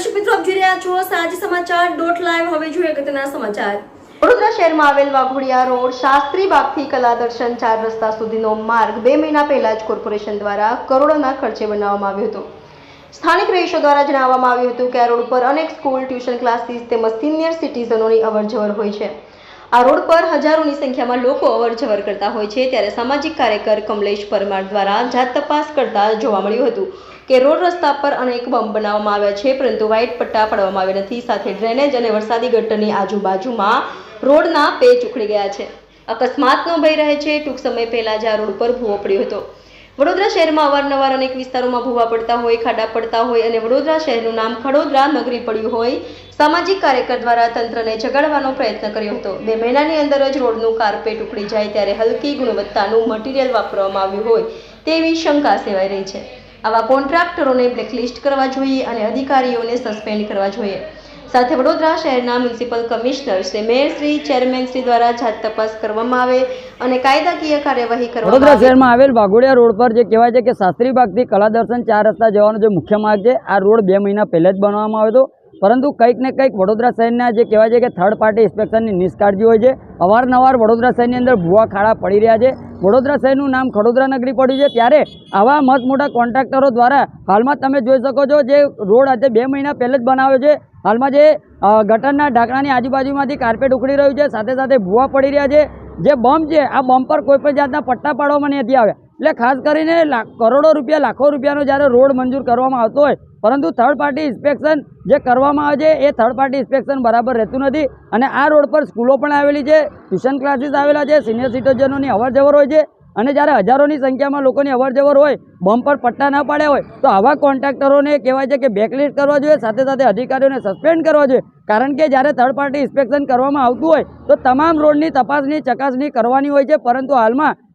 દર્શક મિત્રો, આપ જોઈ રહ્યા છો સાંજ સમાચાર ડોટ લાઈવ. હવે જોઈએ અગત્યના સમાચાર. વડોદરા શહેરમાં આવેલ વાઘોડિયા રોડ શાસ્ત્રી બાગથી કલા દર્શન ચાર રસ્તા સુધીનો માર્ગ બે મહિના પહેલા જ કોર્પોરેશન દ્વારા કરોડોના ખર્ચે બનાવવામાં આવ્યો હતો. સ્થાનિક રહીશો દ્વારા જણાવવામાં આવ્યું હતું કે આ રોડ પર અનેક સ્કૂલ, ટ્યુશન ક્લાસીસ તેમજ સિનિયર સિટીઝનોની અવરજવર હોય છે. આ રોડ પર હજારોની સંખ્યામાં લોકો અવરજવર કરતા હોય છે ત્યારે સામાજિક કાર્યકર કમલેશ પરમાર દ્વારા જાત તપાસ કરતા જોવા મળ્યું હતું કે રોડ રસ્તા પર અનેક બમ્બ બનાવવામાં આવ્યા છે, પરંતુ વ્હાઇટ પટ્ટા પાડવામાં આવ્યા નથી. સાથે ડ્રેનેજ અને વરસાદી ગટરની આજુબાજુમાં રોડના પેચ ઉખડી ગયા છે. અકસ્માતનો ભય રહે છે. ટૂંક સમય પહેલા જ આ રોડ પર ભૂવો પડ્યો હતો. વડોદરા શહેરમાં અવારનવાર અનેક વિસ્તારોમાં ભૂવા પડતા હોય, ખાડા પડતા હોય અને વડોદરા શહેરનું નામ ખડોદરા નગરી પડ્યું હોય. સામાજિક કાર્યકર દ્વારા તંત્રને જગાડવાનો પ્રયત્ન કર્યો હતો. બે મહિનાની અંદર જ રોડનું કાર્પેટ ઉખડી જાય ત્યારે હલકી ગુણવત્તાનું મટીરિયલ વાપરવામાં આવ્યું હોય તેવી શંકા સેવાઈ રહી છે. આવા કોન્ટ્રાક્ટરોને બ્લેકલિસ્ટ કરવા જોઈએ અને અધિકારીઓને સસ્પેન્ડ કરવા જોઈએ. સાથે વડોદરા શહેરના municipal commissioner Shri mayor Shri chairman Shri દ્વારા જાત તપાસ કરવામાં આવે અને કાયદાકીય કાર્યવાહી કરવામાં વડોદરા શહેરમાં આવેલ વાઘોડિયા રોડ પર જે કહેવાય છે કે શાસ્ત્રી બાગથી કલા દર્શન ચાર રસ્તા જવાનો જે મુખ્ય માર્ગ છે આ રોડ બે મહિના પહેલાં જ બનાવવામાં આવ્યો હતો. પરંતુ કંઈક ને કંઈક વડોદરા શહેરના જે કહેવાય છે કે થર્ડ પાર્ટી ઇન્સ્પેક્શનની નિષ્કાળજી હોય છે. અવારનવાર વડોદરા શહેરની અંદર ભૂવા ખાડા પડી રહ્યા છે. વડોદરા શહેરનું નામ ખડોદરા નગરી પડ્યું છે. ત્યારે આવા મત મોટા કોન્ટ્રાક્ટરો દ્વારા હાલમાં તમે જોઈ શકો છો જે રોડ આજે બે મહિના પહેલાં જ બનાવ્યો છે. હાલમાં જે ગટરના ઢાંકણાની આજુબાજુમાંથી કાર્પેટ ઉખડી રહ્યું છે. સાથે સાથે ભૂવા પડી રહ્યા છે. જે બમ્પ છે, આ બમ્પ પર કોઈ પણ જાતના પટ્ટા પાડવામાં નથી આવ્યા. એટલે ખાસ કરીને કરોડો રૂપિયા, લાખો રૂપિયાનો જ્યારે રોડ મંજૂર કરવામાં આવતો હોય પરંતુ થર્ડ પાર્ટી ઇન્સ્પેક્શન જે કરવામાં આવે છે, એ થર્ડ પાર્ટી ઇન્સ્પેક્શન બરાબર રહેતું નથી અને આ રોડ પર સ્કૂલો પણ આવેલી છે ટ્યુશન ક્લાસીસ આવેલા છે સિનિયર સિટીઝનોની અવરજવર હોય છે અને જ્યારે હજારોની સંખ્યામાં લોકોની અવરજવર હોય બમ્પ પર પટ્ટા ના પાડ્યા હોય, તો આવા કોન્ટ્રાક્ટરોને કહેવાય છે કે બેકલિસ્ટ કરવા જોઈએ, સાથે સાથે અધિકારીઓને સસ્પેન્ડ કરવા જોઈએ. કારણ કે જ્યારે થર્ડ પાર્ટી ઇન્સ્પેક્શન કરવામાં આવતું હોય, તો તમામ રોડની તપાસની, ચકાસણી કરવાની હોય છે, પરંતુ હાલમાં